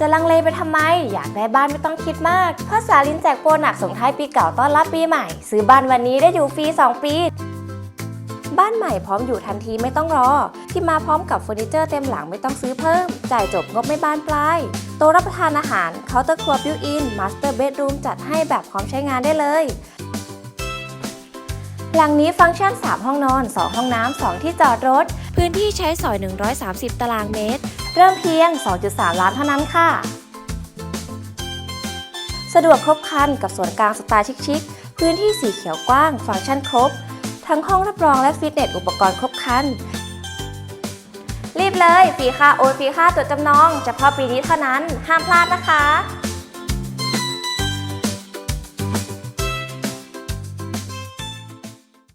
จะลังเลไปทำไม อยากได้บ้านไม่ต้องคิดมากเพราะสาลินแจกโปรหนักส่งท้ายปีเก่าต้อนรับปีใหม่ ซื้อบ้านวันนี้ได้อยู่ฟรี 2 ปี บ้านใหม่พร้อมอยู่ทันทีไม่ต้องรอ ที่มาพร้อมกับเฟอร์นิเจอร์เต็มหลังไม่ต้องซื้อเพิ่ม จ่ายจบงบไม่บานปลายโต๊ะรับประทานอาหารเคาน์เตอร์ครัวบิวอินมาสเตอร์เบดรูมจัดให้แบบพร้อมใช้งานได้เลยหลังนี้ฟังก์ชัน 3 ห้องนอน 2 ห้องน้ำ 2 ที่จอดรถ พื้นที่ใช้สอย 130 ตารางเมตร เริ่มเพียง 2.3 ล้านเท่านั้นค่ะ สะดวกครบครันกับส่วนกลางสไตล์ชิคๆพื้นที่สีเขียวกว้าง ฟังก์ชันครบ ทั้งห้องรับรองและฟิตเนสอุปกรณ์ครบครันรีบเลยฟรีค่าโอนฟรีค่าจดจำนองเฉพาะปีนี้เท่านั้น ห้ามพลาดนะคะ